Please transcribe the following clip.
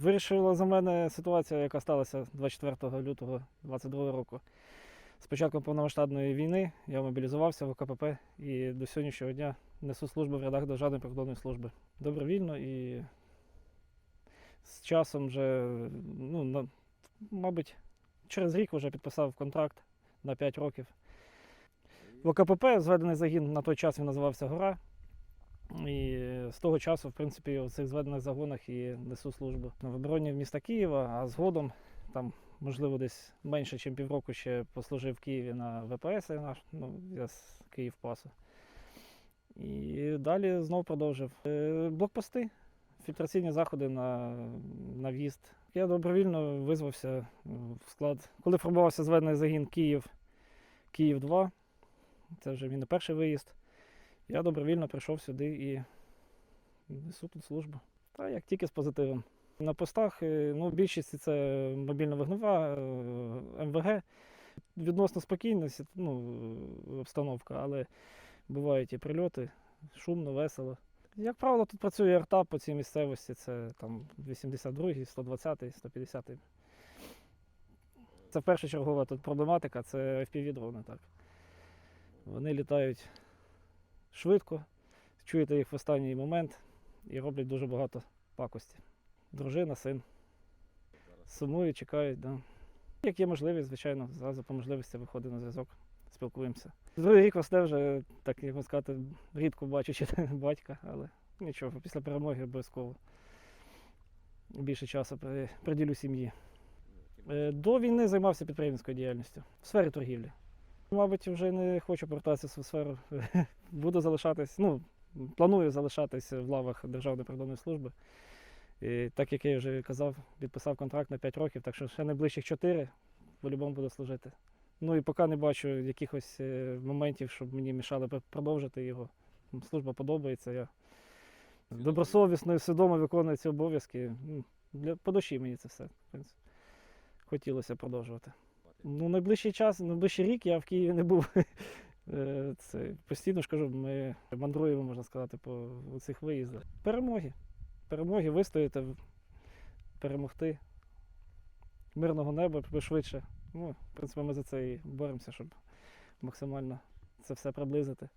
Вирішила за мене ситуація, яка сталася 24 лютого 2022 року. З початком повномасштабної війни я мобілізувався в ОКПП і до сьогоднішнього дня несу службу в рядах Державної прикордонної служби. Добровільно і з часом вже, ну, на, мабуть, через рік вже підписав контракт на 5 років. В ОКПП зведений загін на той час він називався Гора. І з того часу, в принципі, у цих зведених загонах і несу службу на обороні міста Києва, а згодом там, можливо, десь менше, ніж півроку ще послужив в Києві на ВПС, наш, ну, я з Київпасу. І далі знов продовжив. Е, Блокпости, фільтраційні заходи на, на в'їзд. Я добровільно визвався в склад. Коли формувався зведений загін Київ, Київ 2, це вже мій не перший виїзд. Я добровільно прийшов сюди і несу тут службу. Та як тільки з позитивом. На постах е, ну, більшість це мобільна вогнева, е, МВГ. Відносно спокійна ну, обстановка, але бувають і прильоти, шумно, весело. Як правило, тут працює арта по цій місцевості, це там 82-й, 120-й, 150-й. Це першочергова тут проблематика, це FPV-дрони. Так. Вони літають швидко, чуєте їх в останній момент і роблять дуже багато пакості. Дружина, син. Сумують, чекають, да. Як є можливість, звичайно, зразу по можливості виходить на зв'язок, спілкуємося. Другий рік росте вже, так як сказати, рідко бачачи батька, але нічого, після перемоги обов'язково більше часу приділю сім'ї. Е, До війни займався підприємницькою діяльністю в сфері торгівлі. Мабуть, вже не хочу повертатися в сферу. Буду залишатись, ну, планую залишатись в лавах Державної прикордонної служби. І, так як я вже казав, підписав контракт на 5 років, так що ще найближчих 4 по-любому буду служити. Ну і поки не бачу якихось е, моментів, щоб мені мішали продовжити його. Служба подобається. Я добросовісно і свідомо виконую ці обов'язки. Для, по душі мені це все. В принципі. Хотілося продовжувати. Ну, найближчий час, найближчий рік я в Києві не був. Е, Це постійно ж кажу, ми мандруємо, можна сказати, по цих виїздах. Перемоги. Перемоги вистояти, перемогти. Мирного неба швидше. Ну, в принципі, ми за це і боремося, щоб максимально це все приблизити.